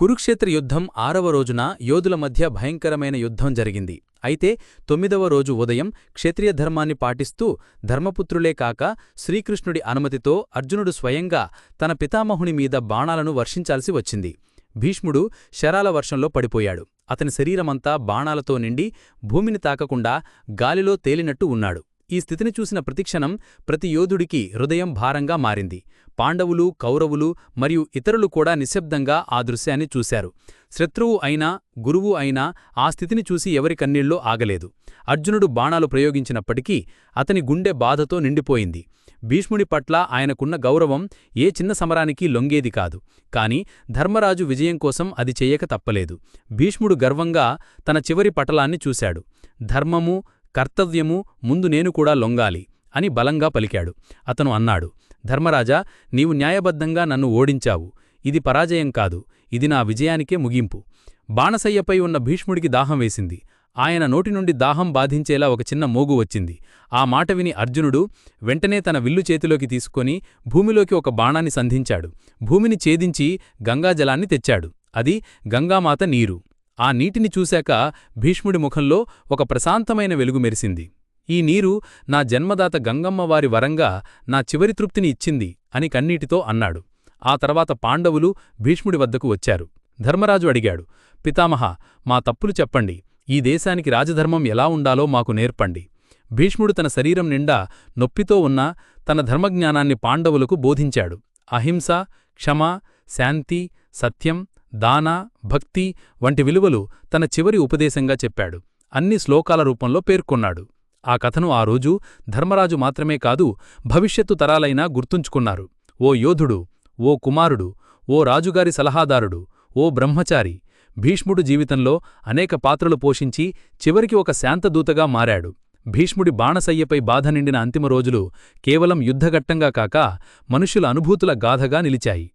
కురుక్షేత్ర యుద్ధం ఆరవ రోజున యోధుల మధ్య భయంకరమైన యుద్ధం జరిగింది. అయితే తొమ్మిదవ రోజు ఉదయం క్షత్రియ ధర్మాన్ని పాటిస్తూ ధర్మపుత్రులే కాక శ్రీకృష్ణుడి అనుమతితో అర్జునుడు స్వయంగా తన పితామహుని మీద బాణాలను వర్షించాల్సి వచ్చింది. భీష్ముడు శరాల వర్షంలో పడిపోయాడు. అతని శరీరమంతా బాణాలతో నిండి భూమిని తాకకుండా గాలిలో తేలినట్టు ఉన్నాడు. ఈ స్థితిని చూసిన ప్రతిక్షణం ప్రతి యోధుడికి హృదయం భారంగా మారింది. పాండవులు కౌరవులు మరియు ఇతరులు కూడా నిశ్శబ్దంగా ఆ దృశ్యాన్ని చూశారు. శత్రువు అయినా గురువు అయినా ఆ స్థితిని చూసి ఎవరి కన్నీళ్ళో ఆగలేదు. అర్జునుడు బాణాలు ప్రయోగించినప్పటికీ అతని గుండె బాధతో నిండిపోయింది. భీష్ముడి పట్ల ఆయనకున్న గౌరవం ఏ చిన్న సమరానికి లొంగేది కాదు. కాని ధర్మరాజు విజయం కోసం అది చెయ్యక తప్పలేదు. భీష్ముడు గర్వంగా తన చివరి పటలాన్ని చూశాడు. ధర్మము కర్తవ్యము ముందు నేను కూడా లొంగాలి అని బలంగా పలికాడు. అతను అన్నాడు ధర్మరాజా నీవు న్యాయబద్ధంగా నన్ను ఓడించావు. ఇది పరాజయం కాదు ఇది నా విజయానికే ముగింపు. బాణసయ్యపై ఉన్న భీష్ముడికి దాహం వేసింది. ఆయన నోటి నుండి దాహం బాధించేలా ఒక చిన్న మోగు వచ్చింది. ఆ మాట విని అర్జునుడు వెంటనే తన విల్లు చేతిలోకి తీసుకొని భూమిలోకి ఒక బాణాన్ని సంధించాడు. భూమిని ఛేదించి గంగాజలాన్ని తెచ్చాడు. అది గంగామాత నీరు. ఆ నీటిని చూశాక భీష్ముడి ముఖంలో ఒక ప్రశాంతమైన వెలుగు మెరిసింది. ఈ నీరు నా జన్మదాత గంగమ్మవారి వరంగా నా చివరి తృప్తిని ఇచ్చింది అని కన్నీటితో అన్నాడు. ఆ తర్వాత పాండవులు భీష్ముడి వద్దకు వచ్చారు. ధర్మరాజు అడిగాడు పితామహ మా తప్పులు చెప్పండి. ఈ దేశానికి రాజధర్మం ఎలా ఉండాలో మాకు నేర్పండి. భీష్ముడు తన శరీరం నిండా నొప్పితో ఉన్న తన ధర్మజ్ఞానాన్ని పాండవులకు బోధించాడు. అహింస క్షమ శాంతి సత్యం దాన భక్తి వంటి విలువలు తన చివరి ఉపదేశంగా చెప్పాడు. అన్ని శ్లోకాల రూపంలో పేర్కొన్నాడు. ఆ కథను ఆ రోజు ధర్మరాజు మాత్రమే కాదు భవిష్యత్తు తరాలైనా గుర్తుంచుకున్నారు. ఓ యోధుడు ఓ కుమారుడు ఓ రాజుగారి సలహాదారుడు ఓ బ్రహ్మచారి భీష్ముడు జీవితంలో అనేక పాత్రలు పోషించి చివరికి ఒక శాంతదూతగా మారాడు. భీష్ముడి బాణసయ్యపై బాధ నిండిన అంతిమ రోజులు కేవలం యుద్ధఘట్టంగా కాక మనుష్యుల అనుభూతుల గాథగా నిలిచాయి.